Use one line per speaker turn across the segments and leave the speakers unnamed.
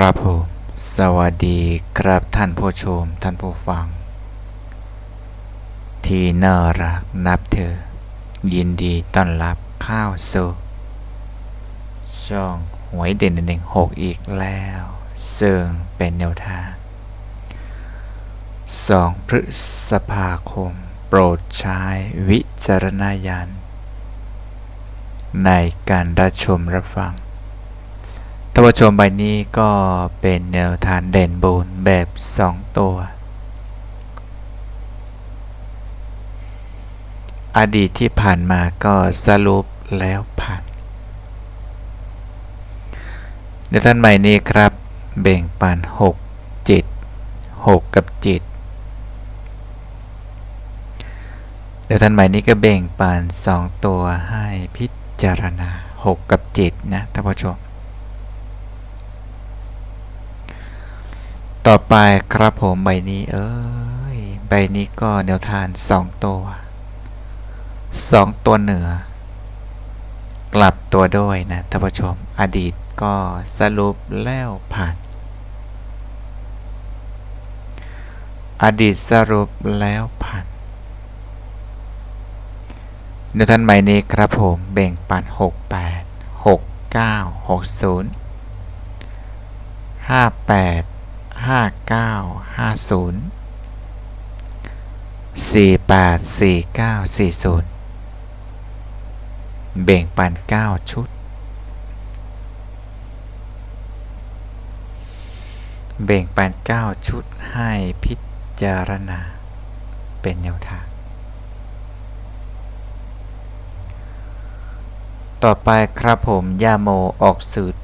ครับผมสวัสดีครับท่านผู้ชม ท่านผู้ฟัง ที่น่ารักนับเธอ ยินดีต้อนรับข้าวสู่ช่องหวยเด่นหนึ่งหกอีกแล้ว ซึ่งเป็นแนวทางสองพฤษภาคม โปรดใช้วิจารณญาณในการรับชมรับฟัง ท่านผู้ชมใบนี้ก็เป็นแนวทางเด่นบูนแบบ 2 ตัว อดีตที่ผ่านมาก็สรุปแล้วผ่านในท่านใหม่นี้ครับ เบ่งปัน6จิต6กับจิตเดี๋ยวท่านใหม่นี้ก็เบ่งปัน2ตัวให้พิจารณา 6 กับจิตนะท่านผู้ชม ต่อไปครับผมใบนี้ เอ้ย ใบนี้ก็แนวทานสองตัวสองตัวเหนือ กลับตัวด้วยนะท่านผู้ชม อดีตก็สรุปแล้วผ่าน อดีตสรุปแล้วผ่านในท่านใหม่นี้ครับผมเบ่งปัน68 69 60 58ห้า ห้าเก้าห้าศูนย์สี่แปดสี่เก้าสี่ศูนย์เบ่งปันเก้าชุด เบ่งปันเก้าชุดให้พิจารณา เป็นแนวทาง ต่อไปครับผมยาโมออกสูตร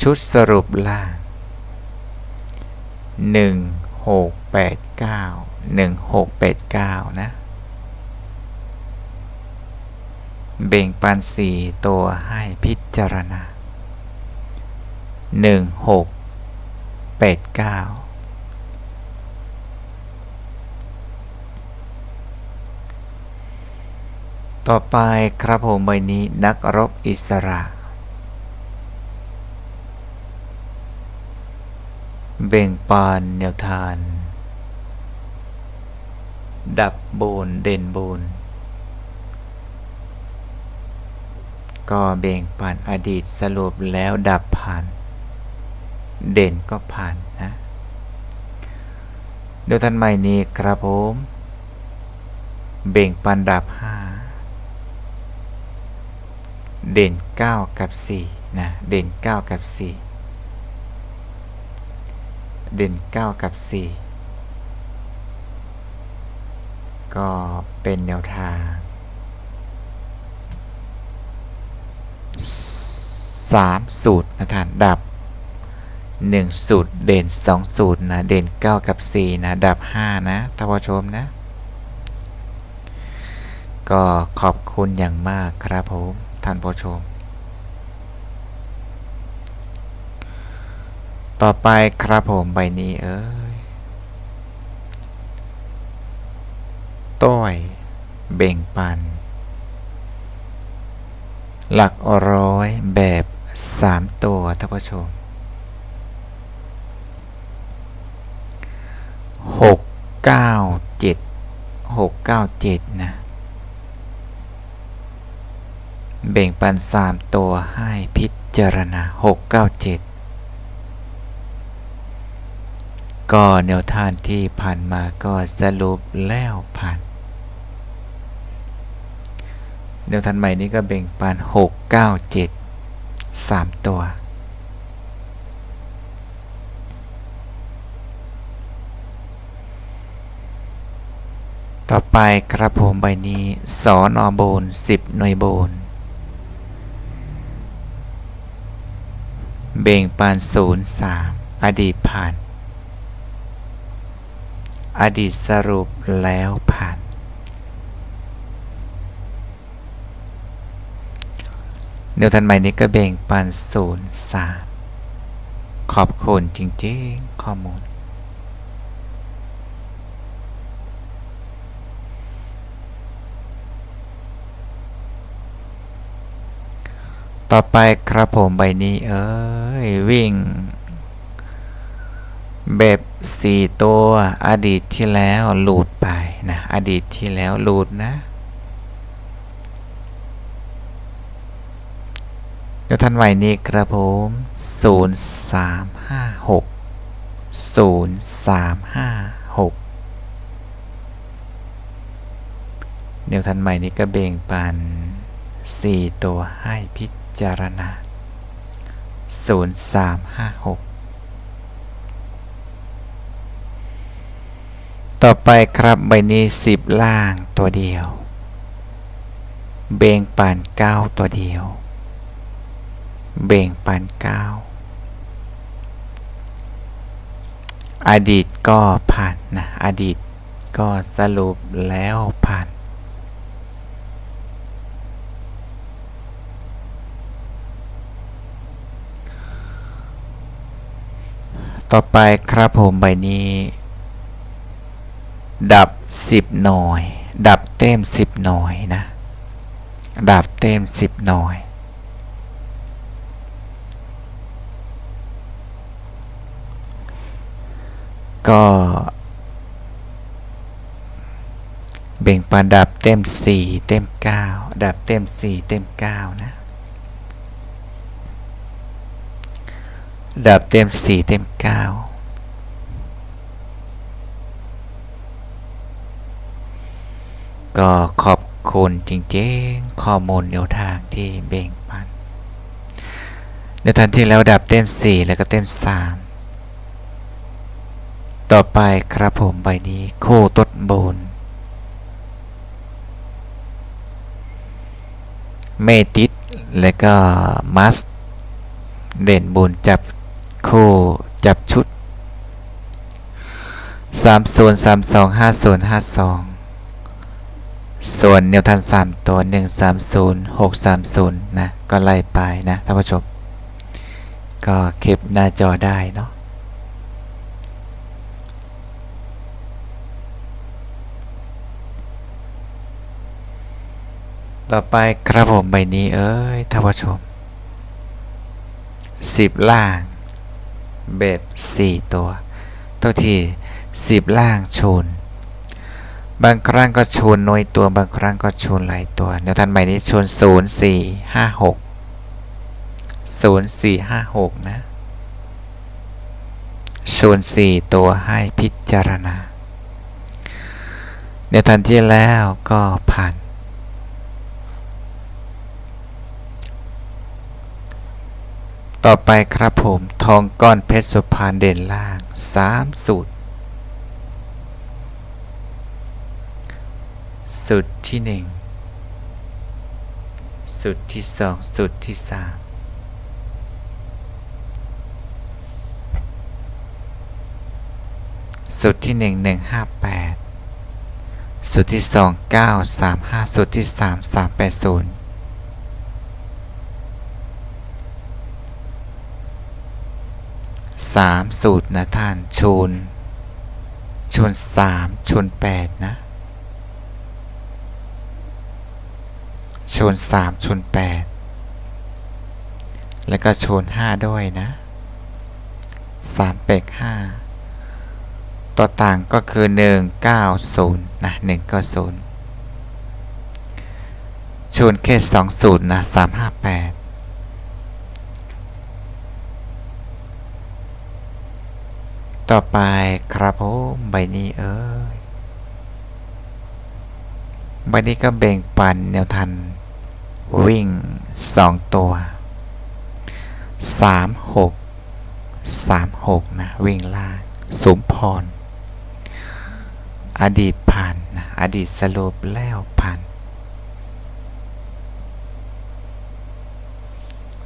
ชุดสรุปล่าง หนึ่งหกแปดเก้าหนึ่งหกแปดเก้านะ เบ่งปันสี่ตัวให้พิจารณาหนึ่งหกแปดเก้าต่อไปครับผมใบนี้นักรบอิสระ เบ่งปานแนวทาน ดับโบนเด่นโบน ก็เบ่งปานอดีตสรุปแล้วดับผ่าน เด่นก็ผ่านนะดี๋ยวท่านใหม่นี้ครับผม เบ่งปันดับ5เด่น 9 กับ4นะเด่น 9 กับ 4 เด่น 9 กับ 4 ก็เป็นแนวทาง 3 สูตรนะท่านดับ 1 สูตรเด่น 2 สูตรนะ เด่น 9 กับ 4 นะ ดับ 5 นะท่านผู้ชมนะ ก็ขอบคุณอย่างมากครับผมท่านผู้ชม ต่อไปครับผมใบนี้เอ้ยต้อย เบ่งปัน หลักร้อยแบบ3ตัวท่านผู้ชมหกเก้าเจ็ดหกเก้าเจ็ดนะเบ่งปันสามตัวให้พิจารณาหกเก้าเจ็ด ก็แนวทางที่ผ่านมาก็สรุปแล้วผ่าน แนวทางใหม่นี้ก็เบ่งปัน6 9 7 3 ตัว ต่อไปครับผมใบนี้สอนอโบน 10 หน่วยโบน เบ่งปาน 0 3 อดีตผ่าน อดีตสรุปแล้วผ่านเดี๋ยวทันใหม่นี้ก็เบ่งปันศูนย์สามขอบคุณจริงๆ ข้อมูล ต่อไปครับผมใบนี้เอ้ย วิ่ง เบบสี่ตัวอดีตที่แล้วหลุดไปนะอดีตที่แล้วหลุดนะเดี๋ยวท่านไหวนี้ครับผมศูนย์สามห้าหกศูนย์สามห้าหกเดี๋ยวท่านใหม่นี้ก็เบ่งปันสี่ตัวให้พิจารณา 0356 ต่อไปครับใบนี้สิบล่างตัวเดียว เบ่งปานเก้าตัวเดียว เบ่งปานเก้าอดีตก็ผ่านนะ อดีตก็สรุปแล้วผ่าน ต่อไปครับผมใบนี้ ดับสิบหน่อยดับเต็มสิบหน่อยนะ ดับเต็มสิบหน่อยก็เบ่งปานดับเต็มสี่เต็มเก้าดับเต็มสี่เต็มเก้านะ ดับเต็มสี่เต็มเก็ขอบคุณจริงๆ ข้อมูลแนวทางที่เบ่งปันในทันที่แล้วดับเต็มสี่แล้วก็เต็มสามต่อไปครับผมใบนี้โคตดบนเมติดแล้วก็มัสเด่นบนจับโคจับชุด3 0 3 2 5 0 5 2 ส่วนแนวทาง3ตัว 1 3 0 6 3 0 นะ ก็ไล่ไปนะท่านผู้ชม ก็เก็บหน้าจอได้เนาะต่อไปครับผมใบนี้เอ้ยท่านผู้ชมสิบล่าง แบบสี่ตัวตัวที่สิบล่างชน บางครั้งก็ชนน้อยตัว บางครั้งก็ชนหลายตัวเดี๋ยวท่านใหม่นี้ชนศูนย์สี่ห้าหกศูนย์สี่ห้าหกนะชนสี่ตัวให้พิจารณาเดี๋ยวทันที่แล้วก็ผ่านต่อไปครับผม ทองก้อนเพชรสุพรรณเด่นล่างสามสูตร สุดที่หนึ่งสุดที่สองสุดที่สามสุดที่หนึ่งหนึ่งห้าแปดสุดที่สองเก้าสามห้าสุดที่สามสามแปดศูนย์สามสูตรนะท่าน ชน ชนสามชนแปดนะ ชนสามชนแปดแล้วก็ชนห้าด้วยนะสามเปกห้าตัวต่างก็คือหนึ่งเก้าศูนย์นะหนึ่งก็ศูนย์ชนแค่สองศูนย์นะสามห้าแปดต่อไปครับผมใบนี้เอ้ยใบนี้ก็แบ่งปันแนวทัน วิ่งสองตัวสามหกสามหกนะ วิ่งล่างสมพร อดีตผ่านนะ อดีตสรุปแล้วผ่าน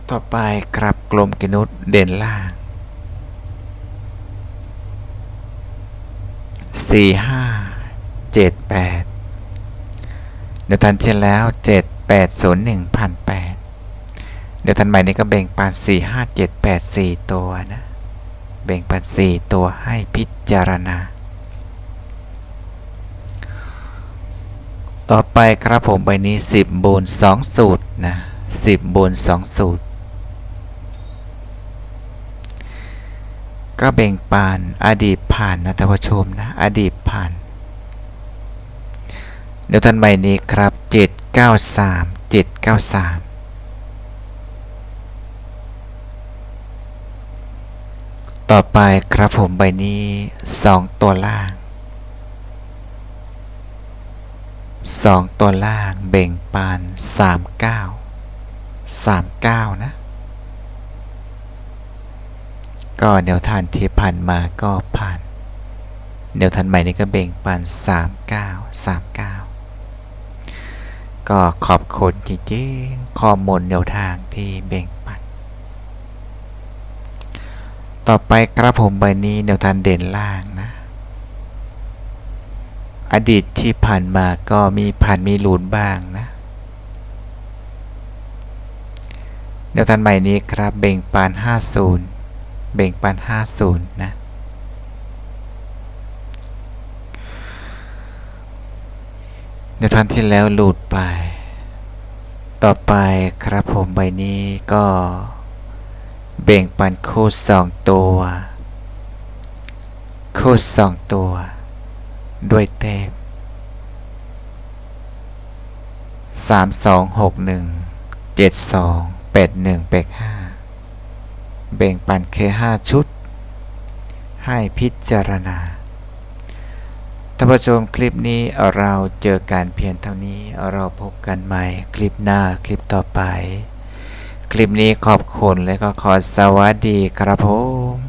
ต่อไปครับกลมกินุษเด่นล่างสี่ห้าเจ็ดแปดเดี๋ยวทันเช่นแล้วเจ็ด แปดศูนย์หนึ่งพันแปดเดี๋ยวทันใหม่นี้ก็แบ่งปันสี่ห้าเจ็ดแปดสี่ตัวนะ แบ่งปันสี่ตัวให้พิจารณา ต่อไปครับผมใบนี้สิบบนสองสูตรนะ 10บน2สูตร ก็แบ่งปานอดีตผ่านนะท่านผู้ชมนะ อดีตผ่านเดี๋ยวท่านใหม่นี้ครับ 793 793 ต่อไปครับผมใบนี้ 2 ตัวล่าง 2 ตัวล่างเบ่งปาน 39 39 นะ ก็แนวทานที่ผ่านมาก็ผ่านแนวทานใหม่นี้ก็เบ่งปาน 39 39 ก็ขอบคุณจริงๆ ข้อมูลแนวทางที่เบ่งปัน ต่อไปครับผมใบนี้แนวทางเด่นล่างนะ อดีตที่ผ่านมาก็มีผ่านมีหลุนบ้างนะแนวทางใหม่นี้ครับเบ่งปาน 50 เบ่งปาน 50 นะ แนวทางที่แล้วหลุดไป ต่อไปครับผมใบนี้ก็เบ่งปันคู่สองตัว คู่สองตัว ด้วยเต็มสามสองหกหนึ่งเจ็ดสองแปดหนึ่งแปดห้าเบ่งปันแค่ห้าชุด ให้พิจารณา ท่านผู้ชมคลิปนี้เราเจอการเพียงเท่านี้เราพบกันใหม่คลิปหน้าคลิปต่อไป คลิปนี้ขอบคุณและก็ขอสวัสดีครับผม